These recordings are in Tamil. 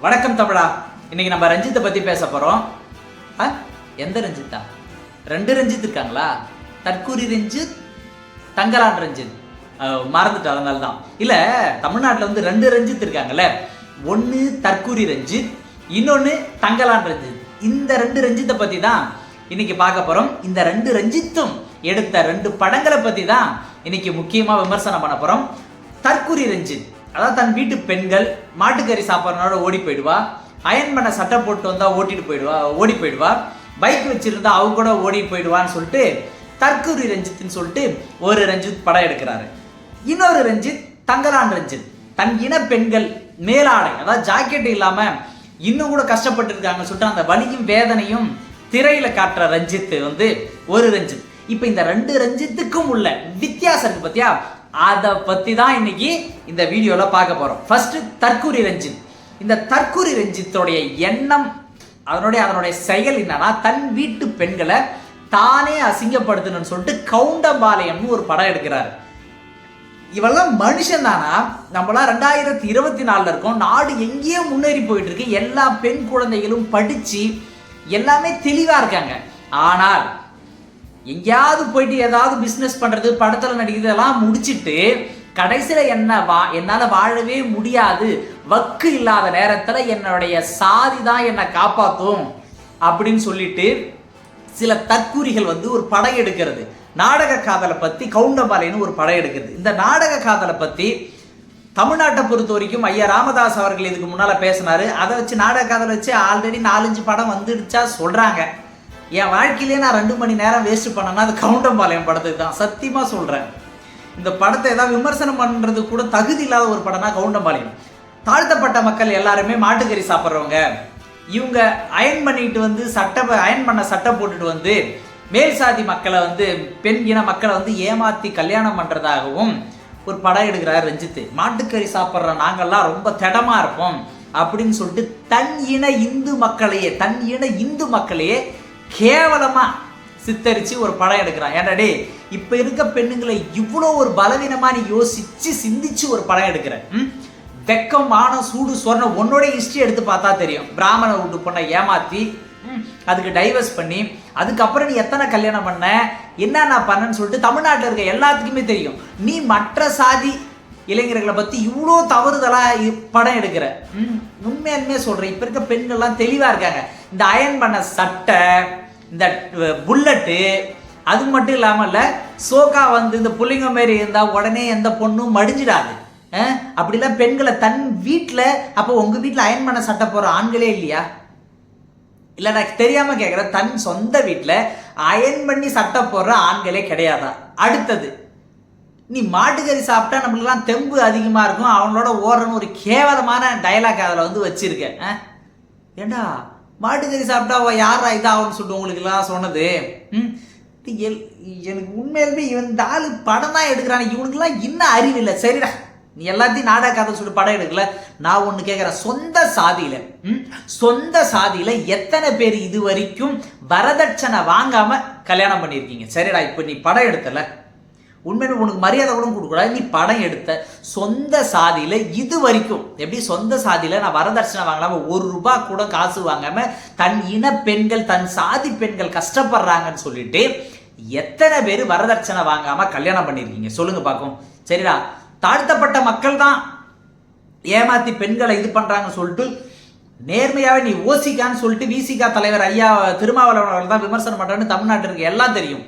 வணக்கம் தமிழா. இன்னைக்கு நம்ம ரஞ்சித்தை பத்தி பேச போறோம். ஆ? எந்த ரஞ்சித்தா? ரெண்டு ரஞ்சித் இருக்காங்களா? தற்கூரி ரஞ்சித் தங்கலான் ரஞ்சித். மறந்துட்டு அதனால தான் இல்ல தமிழ்நாட்டுல வந்து ரெண்டு ரஞ்சித் இருக்காங்கல்ல. ஒன்னு தற்கூரி ரஞ்சித் இன்னொன்னு தங்கலான் ரஞ்சித். இந்த ரெண்டு ரஞ்சித்தை பத்தி தான் இன்னைக்கு பார்க்க போறோம். இந்த ரெண்டு ரஞ்சித்தும் எடுத்த ரெண்டு படங்களை பத்தி தான் இன்னைக்கு முக்கியமா விமர்சனம் பண்ண போறோம். தற்கூரி ரஞ்சித். அதாவது தன் வீட்டு பெண்கள் மாட்டுக்கறி சாப்பிட்றனோட ஓடி போயிடுவா. அயன் பண்ண சட்டை போட்டு வந்தால் ஓட்டிட்டு போயிடுவா ஓடி போயிடுவா. பைக் வச்சிருந்தா அவங்க கூட ஓடி போயிடுவான்னு சொல்லிட்டு தற்கூரி ரஞ்சித்னு சொல்லிட்டு ஒரு ரஞ்சித் படம் எடுக்கிறாரு. இன்னொரு ரஞ்சித் தங்கலான் ரஞ்சித். தன் இன பெண்கள் மேலாடை அதாவது ஜாக்கெட் இல்லாம இன்னும் கூட கஷ்டப்பட்டு இருக்காங்கன்னு சொல்லிட்டு அந்த வலியும் வேதனையும் திரையில காட்டுற ரஞ்சித் வந்து ஒரு ரஞ்சித். இப்போ இந்த ரெண்டு ரஞ்சித்துக்கும் உள்ள வித்தியாசம் இருக்கு பத்தியா? அதை பற்றி தான் இன்னைக்கு இந்த வீடியோவில் பார்க்க போகிறோம் ஃபஸ்ட்டு தற்கூரி ரஞ்சித். இந்த தற்கூரி ரஞ்சித்தோடைய எண்ணம் அதனுடைய அதனுடைய செயல் என்னன்னா தன் வீட்டு பெண்களை தானே அசிங்கப்படுத்தணும்னு சொல்லிட்டு கவுண்டம்பாளையம்னு ஒரு படம் எடுக்கிறாரு. இவெல்லாம் மனுஷன் தானா? நம்மளாம் ரெண்டாயிரத்தி இருபத்தி நாலுல இருக்கோம். நாடு எங்கேயோ முன்னேறி போயிட்டு இருக்கு. எல்லா பெண் குழந்தைகளும் படித்து எல்லாமே தெளிவாக இருக்காங்க. ஆனால் எங்கேயாவது போயிட்டு ஏதாவது பிஸ்னஸ் பண்ணுறது படத்தில் நடிக்கிறது எல்லாம் முடிச்சிட்டு கடைசியில் என்ன வா என்னால் வாழவே முடியாது. வக்கு இல்லாத நேரத்தில் என்னுடைய சாதி தான் என்னை காப்பாற்றும் அப்படின்னு சொல்லிட்டு சில தற்கூறிகள் வந்து ஒரு படம் எடுக்கிறது. நாடக காதலை பற்றி கவுண்டபாளையன்னு ஒரு படம் எடுக்கிறது. இந்த நாடக காதலை பற்றி தமிழ்நாட்டை பொறுத்த வரைக்கும் ஐயா ராமதாஸ் அவர்கள் இதுக்கு முன்னால் பேசினார். அதை வச்சு நாடக காதலை வச்சு ஆல்ரெடி நாலஞ்சு படம் வந்துடுச்சா சொல்கிறாங்க என் வாழ்க்கையிலே நான் ரெண்டு மணி நேரம் வேஸ்ட் பண்ணேன்னா அது கவுண்டம்பாளையம் படத்துக்கு தான். சத்தியமாக சொல்கிறேன் இந்த படத்தை ஏதாவது விமர்சனம் பண்ணுறது கூட தகுதி இல்லாத ஒரு படம்னா கவுண்டம்பாளையம். தாழ்த்தப்பட்ட மக்கள் எல்லாருமே மாட்டுக்கறி சாப்பிட்றவங்க. இவங்க அயன் பண்ணிட்டு வந்து சட்டை அயன் பண்ண சட்டை போட்டுட்டு வந்து மேல் சாதி மக்களை வந்து பெண் இன மக்களை வந்து ஏமாத்தி கல்யாணம் பண்ணுறதாகவும் ஒரு படம் எடுக்கிறார் ரஞ்சித்து மாட்டுக்கறி சாப்பிட்ற நாங்கள்லாம் ரொம்ப திடமா இருப்போம் அப்படின்னு சொல்லிட்டு தன் இன இந்து மக்களையே தன் இன இந்து மக்களையே கேவலமாக சித்தரித்து ஒரு படம் எடுக்கிறான். ஏன்டா இப்போ இருக்க பெண்ணுங்களை இவ்வளோ ஒரு பலவீனமாக நீ யோசித்து சிந்திச்சு ஒரு படம் எடுக்கிற. வெக்கம் மானம் சூடு சொர்ணம் உன்னோட ஹிஸ்ட்ரி எடுத்து பார்த்தா தெரியும். பிராமண வீட்டு பொண்ணை ஏமாற்றி அதுக்கு டைவர்ஸ் பண்ணி அதுக்கப்புறம் நீ எத்தனை கல்யாணம் பண்ண என்னென்ன பண்ணன்னு சொல்லிட்டு தமிழ்நாட்டில் இருக்க எல்லாத்துக்குமே தெரியும். நீ மற்ற சாதி இளைஞர்களை பற்றி இவ்வளோ தவறுதலாக படம் எடுக்கிற. ம், உண்மையாலுமே இப்போ இருக்க பெண்கள்லாம் தெளிவாக இருக்காங்க. இந்த அயன் பண்ண சட்டை இந்த புல்லட்டு அது மட்டும் இல்லாமல் சோகா வந்து இந்த புள்ளிங்க மாரி இருந்தால் உடனே எந்த பொண்ணும் மடிஞ்சிடாது. அப்படிலாம் பெண்களை தன் வீட்டில் அப்போ உங்கள் வீட்டில் அயன் பண்ண சட்டை போகிற ஆண்களே இல்லையா? இல்லை நான் தெரியாமல் கேட்குறேன் தன் சொந்த வீட்டில் அயன் பண்ணி சட்டை போடுற ஆண்களே கிடையாதா? அடுத்தது நீ மாட்டுக்கறி சாப்பிட்டா நம்மளுக்கெல்லாம் தெம்பு அதிகமாக இருக்கும். அவங்களோட ஓடுறன்னு ஒரு கேவலமான டயலாக் அதில் வந்து வச்சுருக்கேன். ஆ? ஏண்டா? மாட்டுக்கறி சாப்பிட்டா அவ யாரா இதாகும்னு சொல்லிட்டு உங்களுக்குலாம் சொன்னது. ம். எல்- எனக்கு உண்மையிலுமே இவன் இந்த படம் தான் எடுக்கிறான். இவனுக்குலாம் இன்னும் அறிவு இல்லை. சரிடா. நீ எல்லாத்தையும் நாடக கதை சொல்லி படம் எடுக்கல. நான் ஒன்று கேட்குறேன் சொந்த சாதியில் ம் சொந்த சாதியில் எத்தனை பேர் இது வரைக்கும் வரதட்சணை வாங்காமல் கல்யாணம் பண்ணியிருக்கீங்க? சரிடா இப்போ நீ படம் எடுத்தல. உண்மையில உனக்கு மரியாதை கூட கொடுக்கூடாது நீ படம் எடுத்த சொந்த சாதியில இது வரைக்கும் எப்படி சொந்த சாதியில நான் வரதட்சணை வாங்கலாம ஒரு ரூபா கூட காசு வாங்காம தன் இன பெண்கள் தன் சாதி பெண்கள் கஷ்டப்படுறாங்கன்னு சொல்லிட்டு எத்தனை பேர் வரதட்சணை வாங்காம கல்யாணம் பண்ணியிருக்கீங்க? சொல்லுங்க பார்க்கும் சரிடா. தாழ்த்தப்பட்ட மக்கள் தான் ஏமாத்தி பெண்களை இது பண்றாங்கன்னு சொல்லிட்டு நேர்மையாவே நீ ஓசிக்கான்னு சொல்லிட்டு விசிகா தலைவர் ஐயா திருமாவளவன் அவர்கள் தான் விமர்சனம் பண்றான்னு தமிழ்நாட்டிற்கு எல்லாம் தெரியும்.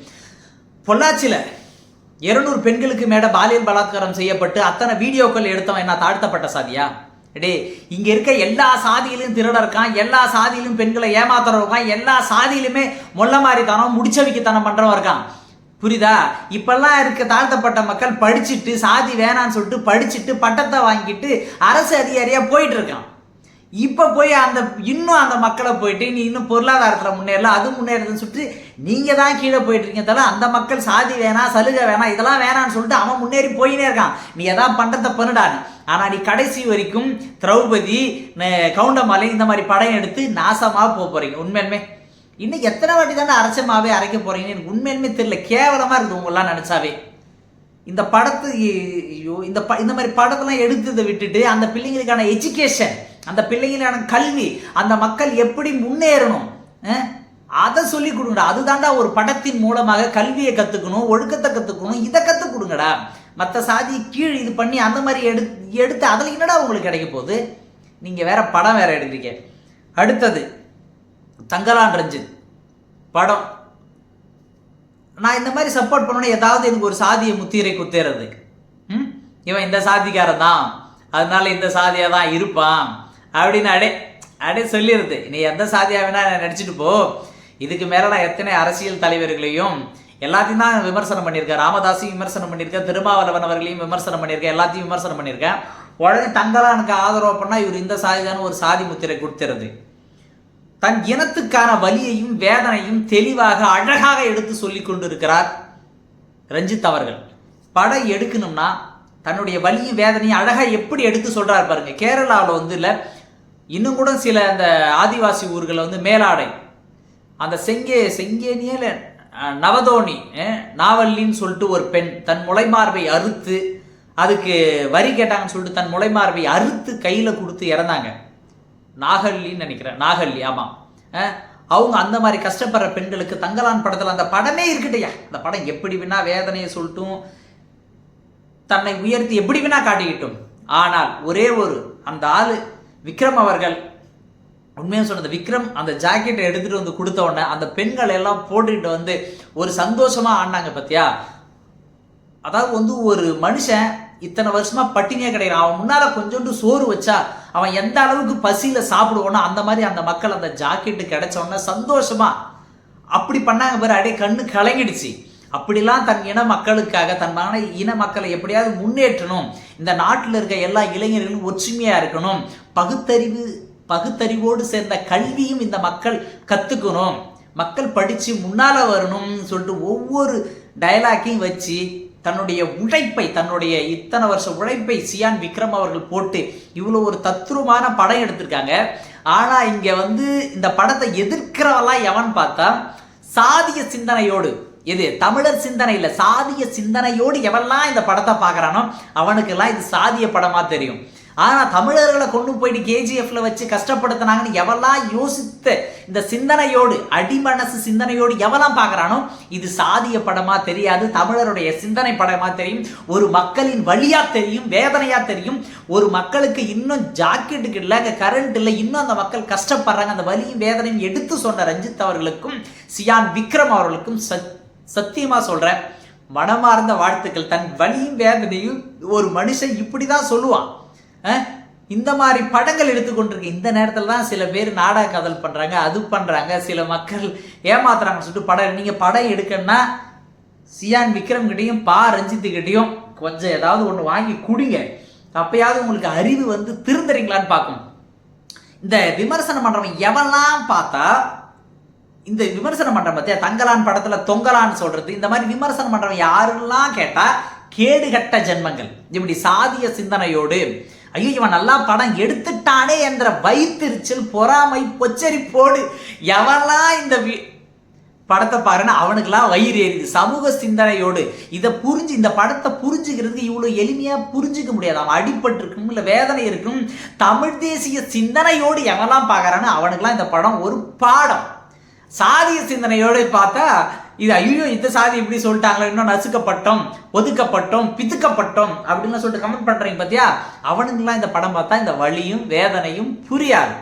பொள்ளாச்சியில இருநூறு பெண்களுக்கு மேல பாலியல் பலாத்காரம் செய்யப்பட்டு அத்தனை வீடியோக்கள் எடுத்தவன் என்ன தாழ்த்தப்பட்ட சாதியா? டே இங்க இருக்க எல்லா சாதியிலும் திருட இருக்கான் எல்லா சாதியிலும் பெண்களை ஏமாத்துறவங்க இருக்கான் எல்லா சாதியிலுமே மொல்ல மாதிரித்தனம் முடிச்சவிக்கத்தனம் பண்றவன் இருக்கான். புரியுதா? இப்பெல்லாம் இருக்க தாழ்த்தப்பட்ட மக்கள் படிச்சுட்டு சாதி வேணான்னு சொல்லிட்டு படிச்சுட்டு பட்டத்தை வாங்கிட்டு அரசு அதிகாரியா போயிட்டு இருக்கான். இப்போ போய் அந்த இன்னும் அந்த மக்களை போயிட்டு நீ இன்னும் பொருளாதாரத்தில் முன்னேறல அது முன்னேறதுன்னு சொல்லிட்டு நீங்கள் தான் கீழே போயிட்டு இருக்கீங்க தவிர அந்த மக்கள் சாதி வேணாம் சலுகை வேணாம் இதெல்லாம் வேணாம்னு சொல்லிட்டு அவன் முன்னேறி போயினே இருக்கான். நீ எதாவது பண்ணுறத பண்ணுடான்னு ஆனால் நீ கடைசி வரைக்கும் திரௌபதி கவுண்டமாலை இந்த மாதிரி படம் எடுத்து நாசமாக போக போகிறீங்க உண்மையுமே இன்னும் எத்தனை வாட்டி தானே அரைச்சமாவே அரைக்க போகிறீங்கன்னு எனக்கு உண்மையுமே தெரியல. கேவலமாக இருக்குது உங்களாம் நினச்சாவே. இந்த படத்து ஐயோ இந்த ப இந்த மாதிரி படத்தெல்லாம் எடுத்ததை விட்டுட்டு அந்த பிள்ளைங்களுக்கான எஜுகேஷன் அந்த பிள்ளைங்களான கல்வி. அந்த மக்கள் எப்படி முன்னேறணும்? அதை சொல்லி கொடுங்கடா. அதுதான்டா ஒரு படத்தின் மூலமாக கல்வியை கற்றுக்கணும் ஒழுக்கத்தை கற்றுக்கணும் இதை கற்றுக் கொடுங்கடா. மற்ற சாதி கீழ் இது பண்ணி அந்த மாதிரி எடு எடுத்து அதில் என்னடா உங்களுக்கு கிடைக்க போகுது? நீங்கள் வேற படம் வேற எடுக்கிறீங்க. அடுத்தது தங்கலான் ரஞ்சித். படம். நான் இந்த மாதிரி சப்போர்ட் பண்ணணும் ஏதாவது எனக்கு ஒரு சாதியை முத்திரை குத்துறது ம்? இவன் இந்த சாதிக்காரன் தான். அதனால இந்த சாதியாக தான் இருப்பான். அப்படின்னு அடே அடே சொல்லிடுது நீ எந்த சாதியாக வேணா நடிச்சிட்டு போ. இதுக்கு மேலே நான் எத்தனை அரசியல் தலைவர்களையும் எல்லாத்தையும் தான் விமர்சனம் பண்ணியிருக்கேன். ராமதாஸையும் விமர்சனம் பண்ணியிருக்கேன். திருமாவளவன் அவர்களையும் விமர்சனம் பண்ணியிருக்கேன். எல்லாத்தையும் விமர்சனம் பண்ணியிருக்கேன். உடனே தங்கலானுக்கு ஆதரவு பண்ணால் இவர் இந்த சாதிதான ஒரு சாதி முத்திரை கொடுத்துறது தன் இனத்துக்கான வலியையும் வேதனையும் தெளிவாக அழகாக எடுத்து சொல்லிக் கொண்டிருக்கிறார் ரஞ்சித் அவர்கள். படம் எடுக்கணும்னா தன்னுடைய வலியும் வேதனையும் அழகாக எப்படி எடுத்து சொல்கிறார் பாருங்கள் கேரளாவில் வந்து இல்லை இன்னும் கூட சில அந்த ஆதிவாசி ஊர்களில் வந்து மேலாடை. அந்த செங்கே செங்கேனியில் அஹ், நவதோனி நாவல்லின்னு சொல்லிட்டு ஒரு பெண் தன் முளைமார்பை அறுத்து அதுக்கு வரி கேட்டாங்கன்னு சொல்லிட்டு தன் முளைமார்பை அறுத்து கையில் கொடுத்து இறந்தாங்க. நாகல்லின்னு நினைக்கிறேன். நாகல்லி ஆமாம் அவங்க அந்த மாதிரி கஷ்டப்படுற பெண்களுக்கு தங்கலான் படத்தில் அந்த படமே இருக்கட்டையா? அந்த படம் எப்படி வேணா வேதனையை சொல்லிட்டும் தன்னை உயர்த்தி எப்படி வேணா காட்டிக்கிட்டும். ஆனால் ஒரே ஒரு அந்த ஆள் விக்ரம் அவர்கள் உண்மையாக சொன்னது விக்ரம் அந்த ஜாக்கெட்டை எடுத்துட்டு வந்து கொடுத்த உடனே அந்த பெண்கள் எல்லாம் போட்டுக்கிட்டு வந்து ஒரு சந்தோஷமா ஆடினாங்க பத்தியா? அதாவது வந்து ஒரு மனுஷன் இத்தனை வருஷமா பட்டினியே கிடையாது அவன் முன்னால கொஞ்சோண்டு சோறு வச்சா அவன் எந்த அளவுக்கு பசியில சாப்பிடுவானோ அந்த மாதிரி அந்த மக்கள் அந்த ஜாக்கெட்டு கிடைச்ச உடனே சந்தோஷமா அப்படி பண்ணாங்க பாரு அப்படியே கண்ணு கலங்கிடுச்சு. அப்படிலாம் தன் இன மக்களுக்காக தன் மன இன மக்களை எப்படியாவது முன்னேற்றணும். இந்த நாட்டில் இருக்க எல்லா இளைஞர்களும் ஒற்றுமையா இருக்கணும். பகுத்தறிவு பகுத்தறிவோடு சேர்ந்த கல்வியும் இந்த மக்கள் கத்துக்கணும். மக்கள் படிச்சு முன்னால வரணும்னு சொல்லிட்டு ஒவ்வொரு டயலாக்கையும் வச்சு தன்னுடைய உழைப்பை தன்னுடைய இத்தனை வருஷ உழைப்பை சியான் விக்ரம் அவர்கள் போட்டு இவ்வளோ ஒரு தத்ரூபமான படம் எடுத்திருக்காங்க. ஆனால் இங்கே வந்து இந்த படத்தை எதிர்க்கிறவெல்லாம் எவன் பார்த்தா சாதிய சிந்தனையோடு எது தமிழர் சிந்தனை சாதிய சிந்தனையோடு எவெல்லாம் இந்த படத்தை பார்க்குறானோ அவனுக்கெல்லாம் இது சாதிய படமாக தெரியும். ஆனால் தமிழர்களை கொண்டு போயிட்டு கேஜிஎஃப்ல வச்சு கஷ்டப்படுத்தினாங்கன்னு எவெல்லாம் யோசித்த இந்த சிந்தனையோடு அடிமனசு சிந்தனையோடு எவெல்லாம் பார்க்குறானோ இது சாதிய படமாக தெரியாது தமிழருடைய சிந்தனை படமாக தெரியும் ஒரு மக்களின் வழியாக தெரியும் வேதனையாக தெரியும் ஒரு மக்களுக்கு இன்னும் ஜாக்கெட்டுக்கு இல்லை கரண்ட் இல்லை இன்னும் அந்த மக்கள் கஷ்டப்படுறாங்க அந்த வலியும் வேதனையும் எடுத்து சொன்ன ரஞ்சித் அவர்களுக்கும் சியான் விக்ரம் அவர்களுக்கும் சத் சத்தியமா சொல்கிறேன் மனமார்ந்த வாழ்த்துக்கள். தன் வலியும் வேதனையும் ஒரு மனுஷன் இப்படிதான் சொல்லுவான். இந்த மாதிரி படங்கள் எடுத்துக்கொண்டிருக்க இந்த நேரத்தில் தான் சில பேர் நாடக கதல் பண்ணுறாங்க அது பண்ணுறாங்க சில மக்கள் ஏமாத்துறாங்கன்னு சொல்லிட்டு படம் நீங்கள் படம் எடுக்கணும்னா சியான் விக்ரம் கிட்டையும் பா ரஞ்சித்து கிட்டையும் கொஞ்சம் ஏதாவது ஒன்று வாங்கி குடிங்க. அப்பயாவது உங்களுக்கு அறிவு வந்து திருந்துறீங்களான்னு பார்க்கும் இந்த விமர்சனம் பண்ணுறவன் எவன்லாம் பார்த்தா இந்த விமர்சனம் பண்றவன் பார்த்தியா தங்கலான் படத்துல தொங்கலான்னு சொல்றது. இந்த மாதிரி விமர்சனம் பண்றவன் யாருலாம் கேட்டா கேடுகட்ட ஜென்மங்கள். இப்படி சாதிய சிந்தனையோடு ஐயோ இவன் நல்லா படம் எடுத்துட்டானே என்ற வைத்திருச்சல் பொறாமை பொச்சரிப்போடு எவன்லாம் இந்த வி- படத்தை பாருன்னா அவனுக்கெல்லாம் வயிறு எரியுது. சமூக சிந்தனையோடு இதை புரிஞ்சு இந்த படத்தை புரிஞ்சுக்கிறதுக்கு இவ்வளோ எளிமையாக புரிஞ்சுக்க முடியாது. அவன் அடிபட்டிருக்கும் இல்லை வேதனை இருக்கும். தமிழ் தேசிய சிந்தனையோடு எவெல்லாம் பார்க்குறான்னு அவனுக்கெல்லாம் இந்த படம் ஒரு பாடம். சாதிய சிந்தனையோடு பார்த்தா இது ஐயோ இந்த சாதி இப்படி சொல்லிட்டாங்களே இன்னும் நசுக்கப்பட்டோம் ஒதுக்கப்பட்டோம் பித்துக்கப்பட்டோம் அப்படின்னு சொல்லிட்டு கமெண்ட் பண்றீங்க பார்த்தியா அவனுங்கெல்லாம் இந்த படம் பார்த்தா இந்த வலியும் வேதனையும் புரியாது.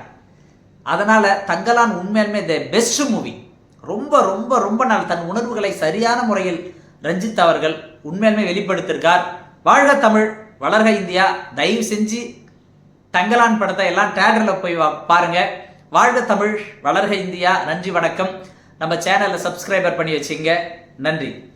அதனால தங்கலான் உண்மையிலுமே த பெஸ்ட் மூவி ரொம்ப ரொம்ப ரொம்ப நாள் தன் உணர்வுகளை சரியான முறையில் ரஞ்சித் அவர்கள் உண்மையிலுமே வெளிப்படுத்தியிருக்கார் வாழ்க தமிழ் வளர்க இந்தியா. தயவு செஞ்சு தங்கலான் படத்தை எல்லாம் தேட்டரில் போய் வா- வாழ்க தமிழ் வளர்க இந்தியா நன்றி வணக்கம். நம்ம சேனலை சப்ஸ்கிரைபர் பண்ணி வச்சுங்க. நன்றி.